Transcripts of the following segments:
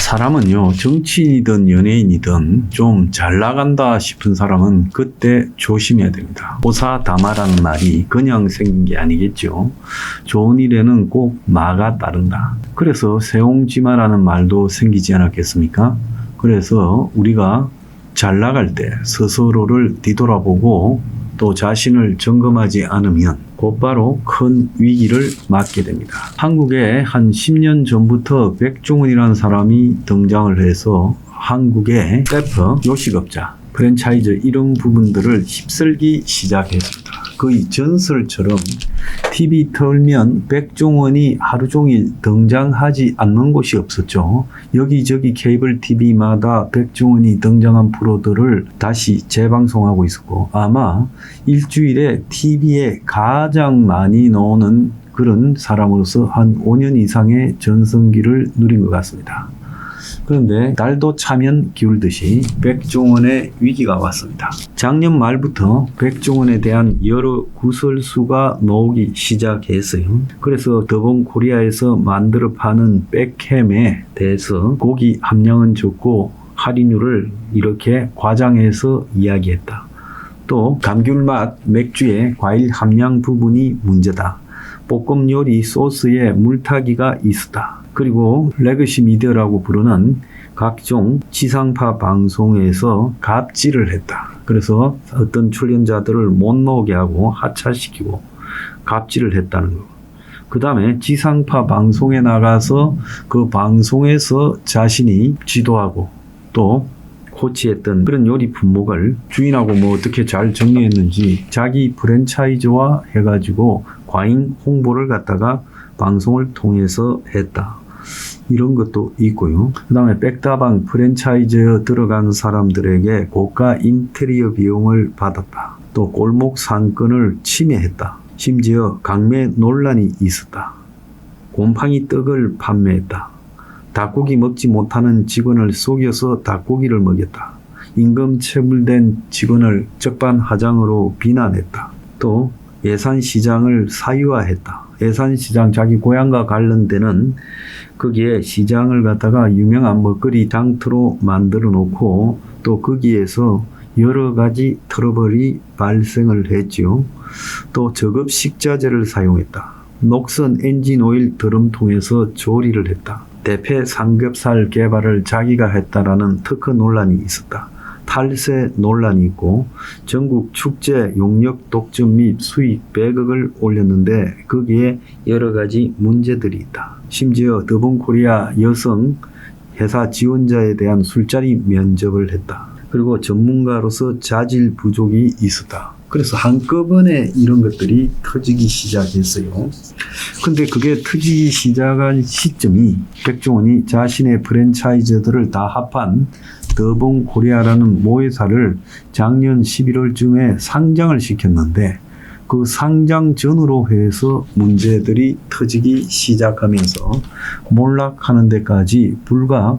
사람은요, 정치인이든 연예인이든 좀 잘 나간다 싶은 사람은 그때 조심해야 됩니다. 호사다마라는 말이 그냥 생긴 게 아니겠죠. 좋은 일에는 꼭 마가 따른다. 그래서 세옹지마라는 말도 생기지 않았겠습니까? 그래서 우리가 잘 나갈 때 스스로를 뒤돌아보고 또 자신을 점검하지 않으면 곧바로 큰 위기를 맞게 됩니다. 한국에 한 10년 전부터 백종원이라는 사람이 등장을 해서 한국의 래퍼, 요식업자, 프랜차이즈 이런 부분들을 휩쓸기 시작했습니다. 거의 전설처럼 TV 틀면 백종원이 하루 종일 등장하지 않는 곳이 없었죠. 여기저기 케이블 TV마다 백종원이 등장한 프로들을 다시 재방송하고 있었고 아마 일주일에 TV에 가장 많이 나오는 그런 사람으로서 한 5년 이상의 전성기를 누린 것 같습니다. 그런데 날도 차면 기울듯이 백종원의 위기가 왔습니다. 작년 말부터 백종원에 대한 여러 구설수가 나오기 시작했어요. 그래서 더본 코리아에서 만들어 파는 백햄에 대해서 고기 함량은 적고 할인율을 이렇게 과장해서 이야기했다. 또 감귤 맛 맥주의 과일 함량 부분이 문제다. 볶음 요리 소스에 물타기가 있었다. 그리고 레거시 미디어라고 부르는 각종 지상파 방송에서 갑질을 했다. 그래서 어떤 출연자들을 못 나오게 하고 하차시키고 갑질을 했다는 거. 그 다음에 지상파 방송에 나가서 그 방송에서 자신이 지도하고 또 코치했던 그런 요리 품목을 주인하고 뭐 어떻게 잘 정리했는지 자기 프랜차이즈화 해가지고 과잉 홍보를 갖다가 방송을 통해서 했다. 이런 것도 있고요. 그 다음에 백다방 프랜차이즈에 들어간 사람들에게 고가 인테리어 비용을 받았다. 또 골목 상권을 침해했다. 심지어 강매 논란이 있었다. 곰팡이 떡을 판매했다. 닭고기 먹지 못하는 직원을 속여서 닭고기를 먹였다. 임금 체불된 직원을 적반하장으로 비난했다. 또 예산 시장을 사유화했다. 예산시장 자기 고향과 관련되는 거기에 시장을 갖다가 유명한 먹거리 장터로 만들어 놓고 또 거기에서 여러 가지 트러블이 발생을 했지요. 또 저급 식자재를 사용했다. 녹슨 엔진 오일 드럼통에서 조리를 했다. 대패 삼겹살 개발을 자기가 했다라는 특허 논란이 있었다. 탈세 논란이 있고 전국 축제 용역 독점 및 수익 100억을 올렸는데 거기에 여러 가지 문제들이 있다. 심지어 더본코리아 여성 회사 지원자에 대한 술자리 면접을 했다. 그리고 전문가로서 자질 부족이 있었다. 그래서 한꺼번에 이런 것들이 터지기 시작했어요. 근데 그게 터지기 시작한 시점이 백종원이 자신의 프랜차이즈들을 다 합한 더본 코리아라는 모회사를 작년 11월쯤에 상장을 시켰는데 그 상장 전으로 해서 문제들이 터지기 시작하면서 몰락하는 데까지 불과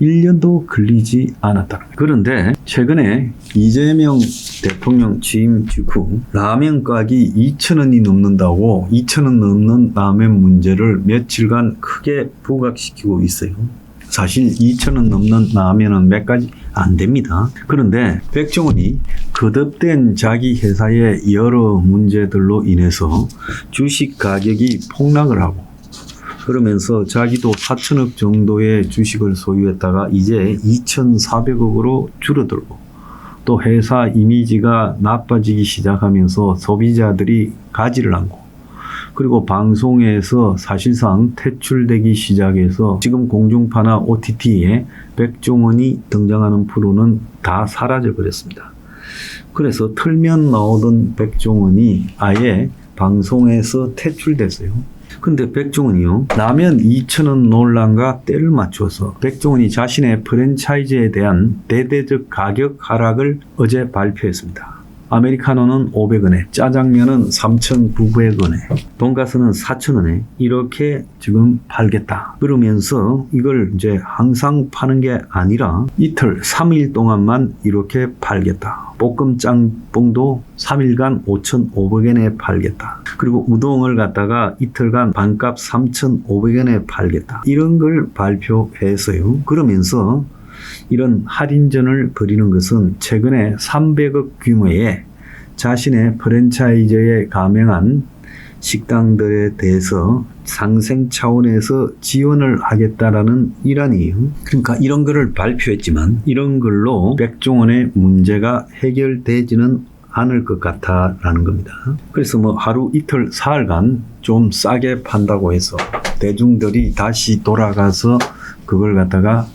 1년도 걸리지 않았다. 그런데 최근에 이재명 대통령 취임 직후 라면 가격이 2,000원이 넘는다고 2,000원 넘는 라면 문제를 며칠간 크게 부각시키고 있어요. 사실 2,000원 넘는 라면은 몇 가지 안 됩니다. 그런데 백종원이 거듭된 자기 회사의 여러 문제들로 인해서 주식 가격이 폭락을 하고 그러면서 자기도 4천억 정도의 주식을 소유했다가 이제 2,400억으로 줄어들고 또 회사 이미지가 나빠지기 시작하면서 소비자들이 가지를 않고 그리고 방송에서 사실상 퇴출되기 시작해서 지금 공중파나 OTT에 백종원이 등장하는 프로는 다 사라져 버렸습니다. 그래서 틀면 나오던 백종원이 아예 방송에서 퇴출됐어요. 근데 백종원이요. 라면 2,000원 논란과 때를 맞춰서 백종원이 자신의 프랜차이즈에 대한 대대적 가격 하락을 어제 발표했습니다. 아메리카노는 500원에, 짜장면은 3,900원에, 돈가스는 4,000원에 이렇게 지금 팔겠다. 그러면서 이걸 이제 항상 파는 게 아니라 이틀, 3일 동안만 이렇게 팔겠다. 볶음 짬뽕도 3일간 5,500원에 팔겠다. 그리고 우동을 갖다가 이틀간 반값 3,500원에 팔겠다. 이런 걸 발표했어요. 그러면서 이런 할인전을 벌이는 것은 최근에 300억 규모의 자신의 프랜차이즈에 가맹한 식당들에 대해서 상생 차원에서 지원을 하겠다라는 일환이에요. 그러니까 이런 거를 발표했지만 이런 걸로 백종원의 문제가 해결되지는 않을 것 같다라는 겁니다. 그래서 뭐 하루 이틀 사흘간 좀 싸게 판다고 해서 대중들이 다시 돌아가서 그걸 갖다가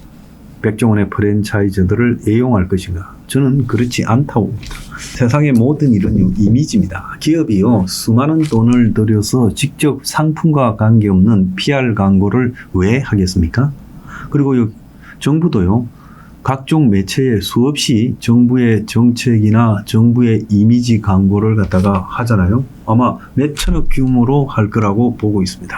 백종원의 프랜차이즈들을 애용할 것인가? 저는 그렇지 않다고 봅니다. 세상의 모든 일은 이미지입니다. 기업이요, 수많은 돈을 들여서 직접 상품과 관계없는 PR 광고를 왜 하겠습니까? 그리고 요- 정부도요, 각종 매체에 수없이 정부의 정책이나 정부의 이미지 광고를 갖다가 하잖아요. 아마 몇천억 규모로 할 거라고 보고 있습니다.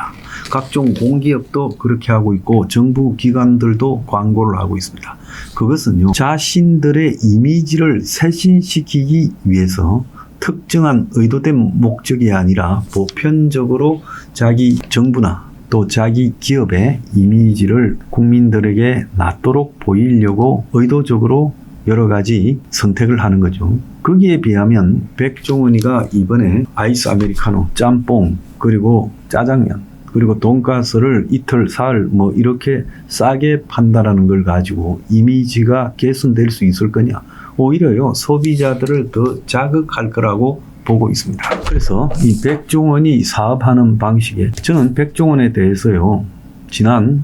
각종 공기업도 그렇게 하고 있고 정부 기관들도 광고를 하고 있습니다. 그것은요, 자신들의 이미지를 쇄신시키기 위해서 특정한 의도된 목적이 아니라 보편적으로 자기 정부나 또 자기 기업의 이미지를 국민들에게 낫도록 보이려고 의도적으로 여러 가지 선택을 하는 거죠. 거기에 비하면 백종원이가 이번에 아이스 아메리카노, 짬뽕, 그리고 짜장면, 그리고 돈가스를 이틀, 사흘 뭐 이렇게 싸게 판다라는 걸 가지고 이미지가 개선될 수 있을 거냐? 오히려요 소비자들을 더 자극할 거라고 보고 있습니다. 그래서 이 백종원이 사업하는 방식에 저는 백종원에 대해서요 지난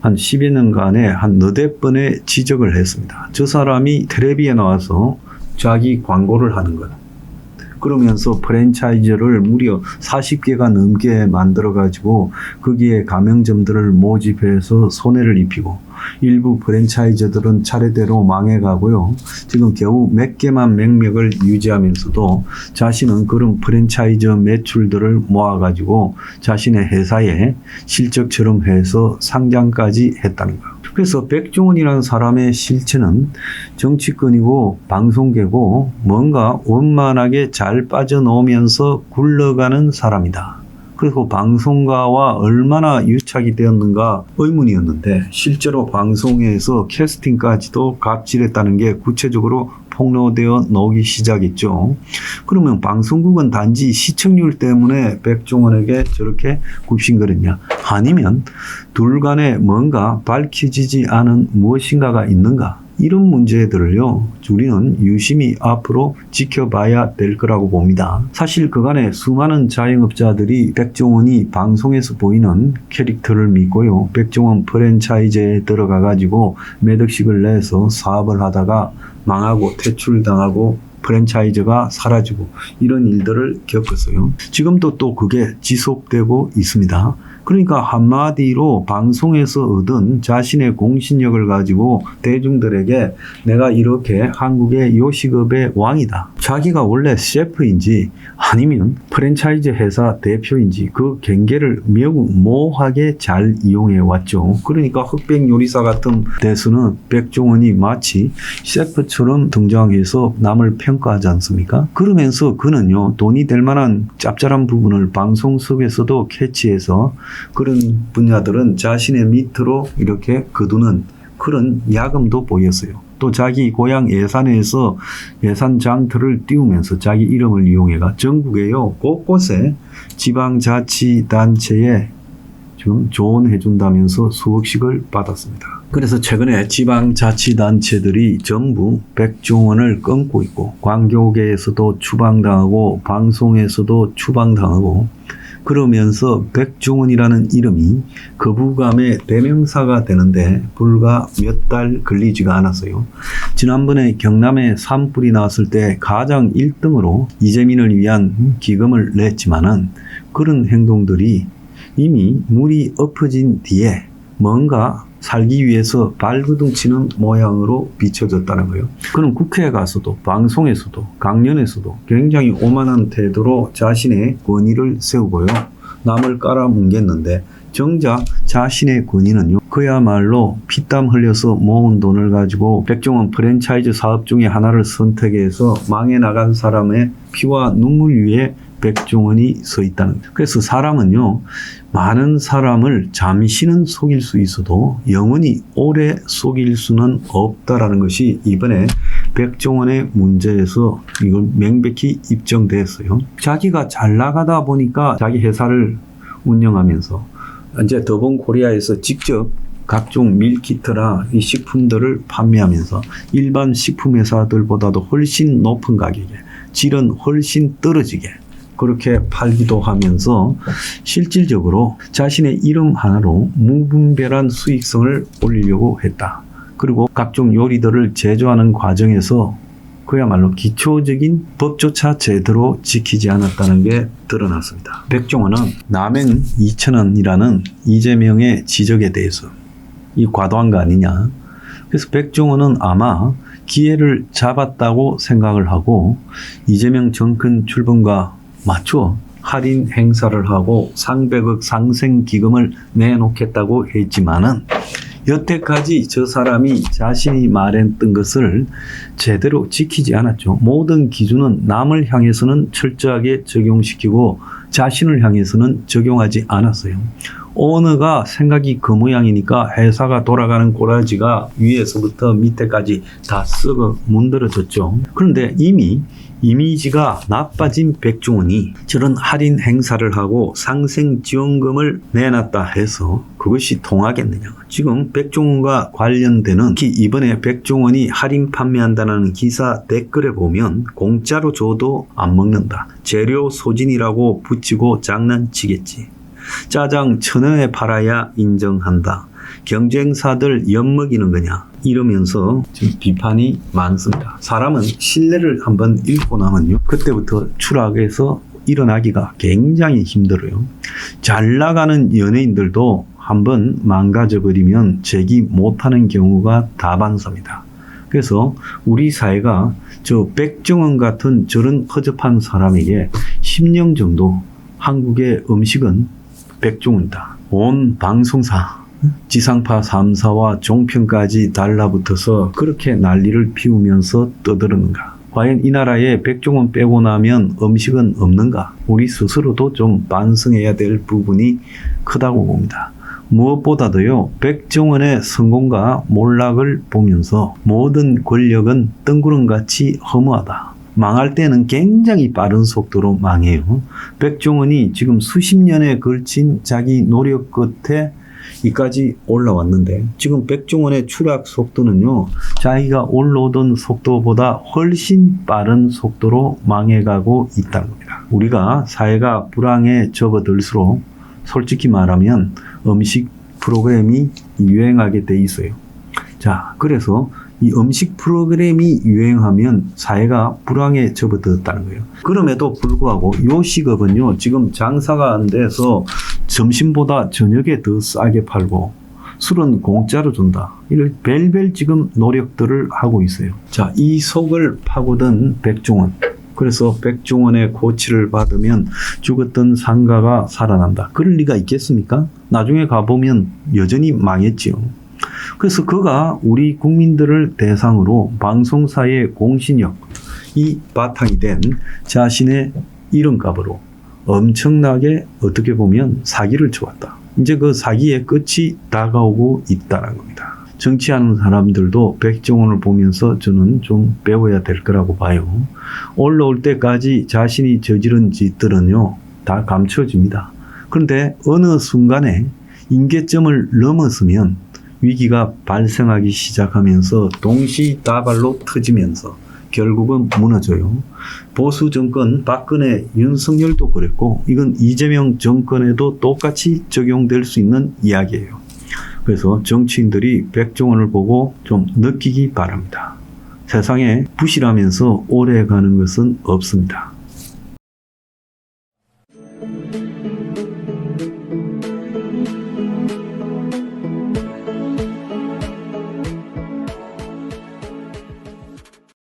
한 10여 년간에 한 너댓 번의 지적을 했습니다. 저 사람이 텔레비에 나와서 자기 광고를 하는 것. 그러면서 프랜차이즈를 무려 40개가 넘게 만들어가지고 거기에 가맹점들을 모집해서 손해를 입히고 일부 프랜차이즈들은 차례대로 망해가고요. 지금 겨우 몇 개만 맥맥을 유지하면서도 자신은 그런 프랜차이즈 매출들을 모아가지고 자신의 회사에 실적처럼 해서 상장까지 했다는 거예요. 그래서 백종원이라는 사람의 실체는 정치권이고 방송계고 뭔가 원만하게 잘 빠져나오면서 굴러가는 사람이다. 그리고 방송가와 얼마나 유착이 되었는가 의문이었는데 실제로 방송에서 캐스팅까지도 갑질했다는 게 구체적으로 폭로되어 나오기 시작했죠. 그러면 방송국은 단지 시청률 때문에 백종원에게 저렇게 굽신거렸냐? 아니면 둘 간에 뭔가 밝혀지지 않은 무엇인가가 있는가? 이런 문제들을요, 우리는 유심히 앞으로 지켜봐야 될 거라고 봅니다. 사실 그간에 수많은 자영업자들이 백종원이 방송에서 보이는 캐릭터를 믿고요, 백종원 프랜차이즈에 들어가 가지고 매덕식을 내서 사업을 하다가 망하고 퇴출당하고 프랜차이즈가 사라지고 이런 일들을 겪었어요. 지금도 또 그게 지속되고 있습니다. 그러니까 한마디로 방송에서 얻은 자신의 공신력을 가지고 대중들에게 내가 이렇게 한국의 요식업의 왕이다. 자기가 원래 셰프인지 아니면 프랜차이즈 회사 대표인지 그 경계를 매우 모호하게 잘 이용해 왔죠. 그러니까 흑백 요리사 같은 데서는 백종원이 마치 셰프처럼 등장해서 남을 평가하지 않습니까? 그러면서 그는요, 돈이 될 만한 짭짤한 부분을 방송 속에서도 캐치해서 그런 분야들은 자신의 밑으로 이렇게 거두는 그런 야금도 보였어요. 또 자기 고향 예산에서 예산 장터를 띄우면서 자기 이름을 이용해가 전국에요 곳곳에 지방자치단체에 지금 조언해준다면서 수억씩을 받았습니다. 그래서 최근에 지방자치단체들이 전부 백종원을 끊고 있고 광교계에서도 추방당하고 방송에서도 추방당하고 그러면서 백종원이라는 이름이 거부감의 대명사가 되는데 불과 몇 달 걸리지가 않았어요. 지난번에 경남에 산불이 나왔을 때 가장 1등으로 이재민을 위한 기금을 냈지만은 그런 행동들이 이미 물이 엎어진 뒤에 뭔가 살기 위해서 발구둥 치는 모양으로 비춰졌다는 거예요. 그는 국회에 가서도 방송에서도 강연에서도 굉장히 오만한 태도로 자신의 권위를 세우고요. 남을 깔아 뭉갰는데 정작 자신의 권위는요. 그야말로 피땀 흘려서 모은 돈을 가지고 백종원 프랜차이즈 사업 중에 하나를 선택해서 망해 나간 사람의 피와 눈물 위에 백종원이 서 있다는 거죠. 그래서 사람은요, 많은 사람을 잠시는 속일 수 있어도 영원히 오래 속일 수는 없다라는 것이 이번에 백종원의 문제에서 이걸 명백히 입증됐어요. 자기가 잘 나가다 보니까 자기 회사를 운영하면서 이제 더본 코리아에서 직접 각종 밀키트나 이 식품들을 판매하면서 일반 식품 회사들보다도 훨씬 높은 가격에 질은 훨씬 떨어지게 그렇게 팔기도 하면서 실질적으로 자신의 이름 하나로 무분별한 수익성을 올리려고 했다. 그리고 각종 요리들을 제조하는 과정에서 그야말로 기초적인 법조차 제대로 지키지 않았다는 게 드러났습니다. 백종원은 남행 2천원이라는 이재명의 지적에 대해서 이 과도한 거 아니냐. 그래서 백종원은 아마 기회를 잡았다고 생각을 하고 이재명 정권 출범과 맞죠. 할인 행사를 하고 상백억 상생 기금을 내놓겠다고 했지만은 여태까지 저 사람이 자신이 말했던 것을 제대로 지키지 않았죠. 모든 기준은 남을 향해서는 철저하게 적용시키고 자신을 향해서는 적용하지 않았어요. 오너가 생각이 그 모양이니까 회사가 돌아가는 꼬라지가 위에서부터 밑에까지 다 썩어 문드러졌죠. 그런데 이미 이미지가 나빠진 백종원이 저런 할인 행사를 하고 상생 지원금을 내놨다 해서 그것이 통하겠느냐. 지금 백종원과 관련되는 특히 이번에 백종원이 할인 판매한다는 기사 댓글에 보면 공짜로 줘도 안 먹는다. 재료 소진이라고 붙이고 장난치겠지. 짜장 천 원에 팔아야 인정한다. 경쟁사들 엿먹이는 거냐 이러면서 지금 비판이 많습니다. 사람은 신뢰를 한번 잃고 나면요 그때부터 추락해서 일어나기가 굉장히 힘들어요. 잘 나가는 연예인들도 한번 망가져 버리면 재기 못하는 경우가 다반사입니다. 그래서 우리 사회가 저 백종원 같은 저런 허접한 사람에게 10년 정도 한국의 음식은 백종원이다. 온 방송사 지상파 3사와 종편까지 달라붙어서 그렇게 난리를 피우면서 떠드는가? 과연 이 나라에 백종원 빼고 나면 음식은 없는가? 우리 스스로도 좀 반성해야 될 부분이 크다고 봅니다. 무엇보다도요, 백종원의 성공과 몰락을 보면서 모든 권력은 뜬구름같이 허무하다. 망할 때는 굉장히 빠른 속도로 망해요. 백종원이 지금 수십 년에 걸친 자기 노력 끝에 이까지 올라왔는데 지금 백종원의 추락 속도는요 자기가 올라오던 속도보다 훨씬 빠른 속도로 망해가고 있다는 겁니다. 우리가 사회가 불황에 접어들수록 솔직히 말하면 음식 프로그램이 유행하게 돼 있어요. 자, 그래서 이 음식 프로그램이 유행하면 사회가 불황에 접어들었다는 거예요. 그럼에도 불구하고 요 시급은요, 지금 장사가 안 돼서 점심보다 저녁에 더 싸게 팔고 술은 공짜로 준다. 이런 별별 지금 노력들을 하고 있어요. 자, 이 속을 파고든 백종원. 그래서 백종원의 고치를 받으면 죽었던 상가가 살아난다. 그럴 리가 있겠습니까? 나중에 가보면 여전히 망했지요. 그래서 그가 우리 국민들을 대상으로 방송사의 공신력, 이 바탕이 된 자신의 이름값으로 엄청나게 어떻게 보면 사기를 쳐왔다. 이제 그 사기의 끝이 다가오고 있다는 겁니다. 정치하는 사람들도 백종원을 보면서 저는 좀 배워야 될 거라고 봐요. 올라올 때까지 자신이 저지른 짓들은요, 다 감춰집니다. 그런데 어느 순간에 임계점을 넘었으면 위기가 발생하기 시작하면서 동시다발로 터지면서 결국은 무너져요. 보수 정권 박근혜 윤석열도 그랬고 이건 이재명 정권에도 똑같이 적용될 수 있는 이야기예요. 그래서 정치인들이 백종원을 보고 좀 느끼기 바랍니다. 세상에 부실하면서 오래 가는 것은 없습니다.